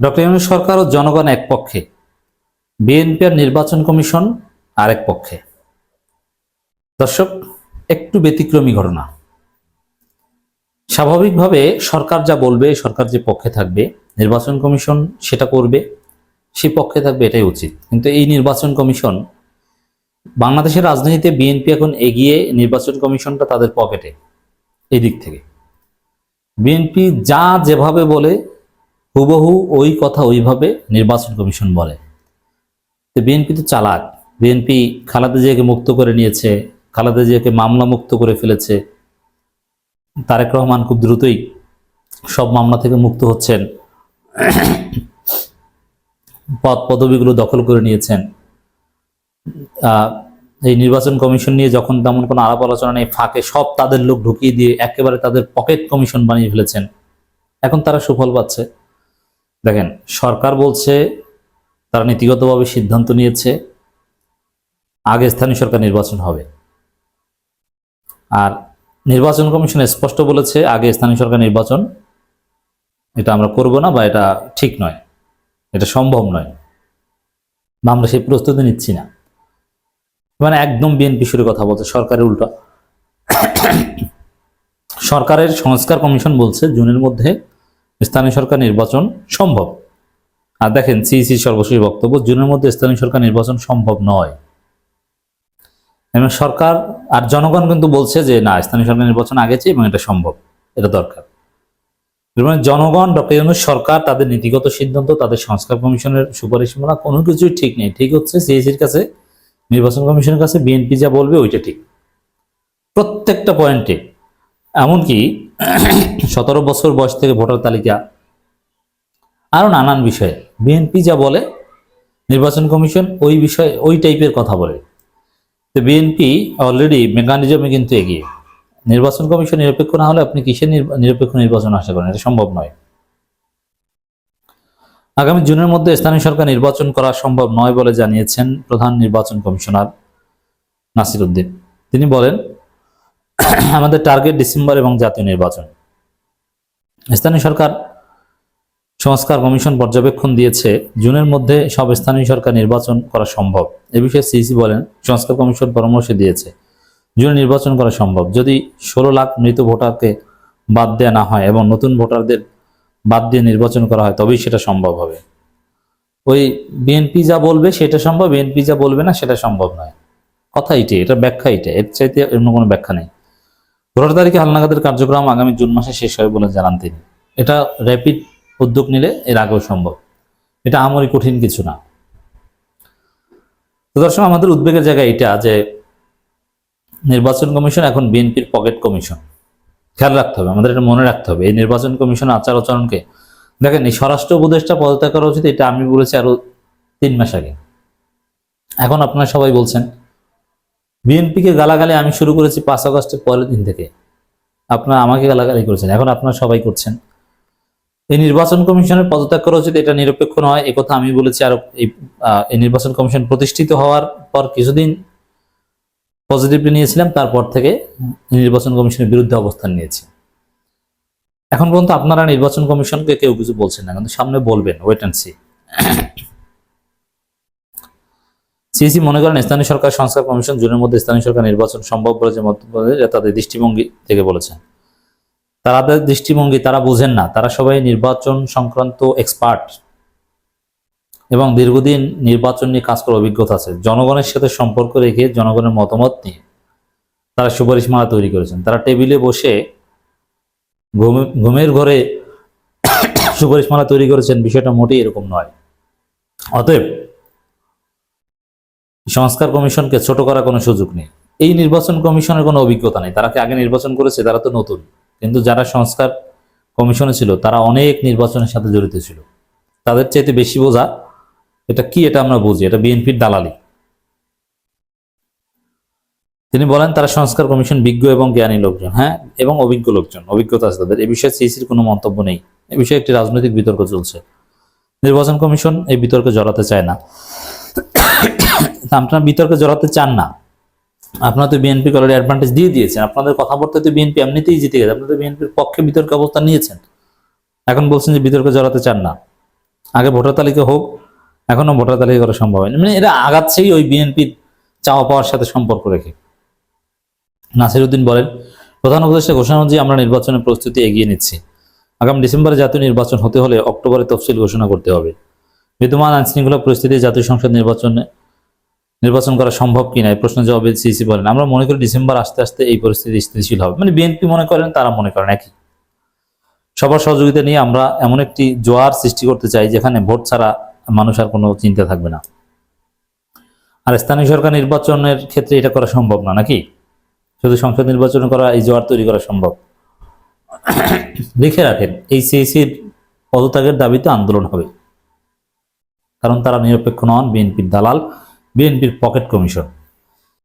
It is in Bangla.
ডক্টর ইউনুস সরকার ও জনগণ এক পক্ষে, বিএনপি আর নির্বাচন কমিশন আরেক পক্ষে। দর্শক, একটু ব্যতিক্রমী ঘটনা। স্বাভাবিকভাবে সরকার যা বলবে, সরকার যে পক্ষে থাকবে, নির্বাচন কমিশন সেটা করবে, সে পক্ষে থাকবে এটাই উচিত। কিন্তু এই নির্বাচন কমিশন, বাংলাদেশের রাজনীতিতে বিএনপি এখন এগিয়ে নির্বাচন কমিশনটা তাদের পকেটে এই দিক থেকে। বিএনপি যা যেভাবে বলে হুবহু ওই কথা ওইভাবে নির্বাচন কমিশন বলে। তো বিএনপি তো চালাক। বিএনপি খালেদা জিয়াকে মুক্ত করে নিয়েছে, খালেদা জিয়াকে মামলা মুক্ত করে ফেলেছে। তারেক রহমান খুব দ্রুতই সব মামলা থেকে মুক্ত হচ্ছেন। পদ পদবিগুলো দখল করে নিয়েছেন। এই নির্বাচন কমিশন নিয়ে যখন তেমন কোনো আলাপ আলোচনা নেই, ফাঁকে সব তাদের লোক ঢুকিয়ে দিয়ে একেবারে তাদের পকেট কমিশন বানিয়ে ফেলেছেন। এখন তারা সুফল পাচ্ছে। দেখেন, সরকার বলছে তারা নীতিগতভাবে সিদ্ধান্ত নিয়েছে, আগে স্থানীয় সরকার নির্বাচন হবে। আর নির্বাচন কমিশন স্পষ্ট বলেছে, আগে স্থানীয় সরকার নির্বাচন, এটা আমরা করব না বা এটা ঠিক নয়, এটা সম্ভব নয়। বা আমরা সেই প্রস্তুতি নিচ্ছি না। মানে একদম বিএনপি সুরে কথা বলছে, সরকারের উল্টা। সরকারের সংস্কার কমিশন বলছে, জুনের মধ্যে স্থানীয় সরকার নির্বাচন সম্ভব। আর দেখেন, সিইসি সর্বশেষ বক্তব্য, জুনের মধ্যে স্থানীয় সরকার নির্বাচন সম্ভব নয়। এবং সরকার আর জনগণ কিন্তু বলছে যে, না, স্থানীয় সরকার নির্বাচন আগেছে এবং এটা সম্ভব, এটা দরকার। এবং জনগণ, ডক্টর ইউনুস সরকার, তাদের নীতিগত সিদ্ধান্ত, তাদের সংস্কার কমিশনের সুপারিশমালা কোনো কিছুই ঠিক নেই। ঠিক হচ্ছে সিএসির কাছে, নির্বাচন কমিশনের কাছে বিএনপি যা বলবে, ওইটা ঠিক। প্রত্যেকটা পয়েন্টে। এমনকি সতেরো বছর বয়স থেকে ভোটার তালিকা। আরও নানান বিষয়ে। বিএনপি যা বলে, নির্বাচন কমিশন ওই বিষয়ে, ওই টাইপের কথা বলে। তো বিএনপি অলরেডি মেকানিজমে কিন্তু এগিয়ে। নির্বাচন কমিশন নিরপেক্ষ না হলে আপনি কিসের নিরপেক্ষ নির্বাচন আশা করেন? এটা সম্ভব নয়। আগামী জুনের মধ্যে স্থানীয় সরকার নির্বাচন করা সম্ভব নয় বলে জানিয়েছেন প্রধান নির্বাচন কমিশনার নাসির উদ্দিন। তিনি বলেন আমাদের টার্গেট ডিসেম্বর এবং জাতীয় নির্বাচন। স্থানীয় সরকার সংস্কার কমিশন পর্যবেক্ষণ দিয়েছে, জুনের মধ্যে সব স্থানীয় সরকার নির্বাচন করা সম্ভব। এ বিষয়ে সিইসি বলেন, সংস্কার কমিশন পরামর্শ দিয়েছে, জুনে নির্বাচন করা সম্ভব। যদি ষোলো লাখ মৃত ভোটারকে বাদ দেওয়া না হয় এবং নতুন ভোটারদের বাদ দিয়ে নির্বাচন করা হয়, তবেই সেটা সম্ভব হবে। ওই বিএনপি যা বলবে সেটা সম্ভব বিএনপি যা বলবে না সেটা সম্ভব নয়। কথা এটাই, এটা ব্যাখ্যা এটা এর চাইতে অন্য কোনো ব্যাখ্যা নেই। ভোটার তারিখে হালনাগাদের কার্যক্রম আগামী জুন মাসে শেষ হবে বলে জানান তিনি। এটা র্যাপিড উদ্যোগ নিলে এর আগেও সম্ভব। এটা আমরই কঠিন কিছু না। দর্শক, আমাদের উদ্বেগের জায়গা এটা যে নির্বাচন কমিশন এখন বিএনপির পকেট কমিশন। খেয়াল রাখতে হবে, আমাদের এটা মনে রাখতে হবে। এই নির্বাচন কমিশন আচার আচরণকে, দেখেন এই স্বরাষ্ট্র উপদেষ্টা পদত্যাগ করা উচিত, এটা আমি বলেছি আরও তিন মাস আগে। এখন আপনারা সবাই বলছেন বিএনপিকে গালাগালি আমি শুরু করেছি পাঁচ আগস্টের পরের দিন থেকে। আপনারা আমাকে গালাগালি করেছেন, এখন আপনারা সবাই করছেন। এই নির্বাচন কমিশনের পদত্যাগ করা উচিত, এটা নিরপেক্ষ নয় কথা আমি বলেছি আরও এই নির্বাচন কমিশন প্রতিষ্ঠিত হওয়ার পর কিছুদিন পজিটিভলি নিয়েছিলাম, তারপর থেকে নির্বাচন কমিশনের বিরুদ্ধে অবস্থান নিয়েছি। এখন পর্যন্ত আপনারা নির্বাচন কমিশনকে কেউ কিছু বলছেন না, কিন্তু সামনে বলবেন ওয়েট অ্যান্ড সি সিএসি মনে করেন স্থানীয় সরকার সংস্কার কমিশন জুনের মধ্যে স্থানীয় সরকার নির্বাচন সম্ভব বলে যে এটা তাদের দৃষ্টিভঙ্গি থেকে বলেছেন তাদের দৃষ্টিভঙ্গি তারা বুঝেন না, তারা সবাই নির্বাচন সংক্রান্ত এক্সপার্ট এবং দীর্ঘদিন নির্বাচন নিয়ে কাজ করার অভিজ্ঞতা আছে। জনগণের সাথে সম্পর্ক রেখে জনগণের মতামত নিয়ে তারা সুপারিশ সুপারিশমালা তৈরি করেছেন। তারা টেবিলে বসে ঘুমে- ঘুমের ঘরে সুপারিশ সুপারিশমালা তৈরি করেছেন, বিষয়টা মোটেই এরকম নয়। অতএব সংস্কার কমিশনকে ছোট করার কোনো সুযোগ নেই। এই নির্বাচন কমিশনের কোনো অভিজ্ঞতা নেই। তারা কি আগে নির্বাচন করেছে? তারা তো নতুন। কিন্তু যারা সংস্কার কমিশনে ছিল, তারা অনেক নির্বাচনের সাথে জড়িত ছিল। তাদের চাইতে বেশি বোঝা, এটা কি এটা আমরা বুঝি? এটা বিএনপির দালালি। তিনি বলেন, তারা সংস্কার কমিশন বিজ্ঞ এবং জ্ঞানী লোকজন। হ্যাঁ এবং অভিজ্ঞ লোকজন। অভিজ্ঞতা আছে তাদের। এই বিষয়ে সিসির কোনো মন্তব্য নেই। এ বিষয়ে একটি রাজনৈতিক বিতর্ক চলছে। নির্বাচন কমিশন এই বিতর্কে জড়াতে চায় না। আপনারা বিতর্কে জড়াতে চান না। আপনারা তো বিএনপি অলরেডি অ্যাডভান্টেজ দিয়ে দিয়েছেন। আপনাদের কথাবার্তা তো বিএনপি এমনিতেই জিতে গেছে। আপনারা তো বিএনপির পক্ষে বিতর্কে অবস্থান নিয়েছেন। এখন বলছেন যে বিতর্কে জড়াতে চান না। আগে ভোটার তালিকা হোক, এখনও ভোটার তালিকা করা সম্ভব হয়নি। মানে এরা আগাচ্ছেই ওই বিএনপির চাওয়া পাওয়ার সাথে সম্পর্ক রেখে। নাসিরুদ্দিন বলেন, প্রধান উপদেষ্টা ঘোষণা অনুযায়ী আমরা নির্বাচনের প্রস্তুতি এগিয়ে নিচ্ছি। আগামী ডিসেম্বরে জাতীয় নির্বাচন হতে হলে অক্টোবরে তফসিল ঘোষণা করতে হবে। বিদ্যমান আইন শৃঙ্খলা পরিস্থিতি জাতীয় সংসদ নির্বাচনে নির্বাচন করা সম্ভব কিনা? এই প্রশ্নের জবাবে সিসি বলেন, আমরা মনে করি ডিসেম্বর আসতে আসতে এই পরিস্থিতি স্থিতিশীল হবে। মানে বিএনপি মনে করেন, তারা মনে করেন একই। সবার সহযোগিতা নিয়ে আমরা এমন একটি জোয়ার সৃষ্টি করতে চাই, যেখানে ভোট ছাড়া মানুষ আর কোনো চিন্তা থাকবে না। আর স্থানীয় সরকার নির্বাচনের ক্ষেত্রে এটা করা সম্ভব না, নাকি? শুধু সংসদ নির্বাচন করা, এই জোয়ার তৈরি করা সম্ভব? লিখে রাখেন, এই সিএসির পদত্যাগের দাবিতে আন্দোলন হবে। কারণ তারা নিরপেক্ষ নন, বিএনপির দালাল। বিএনপির পকেট কমিশন।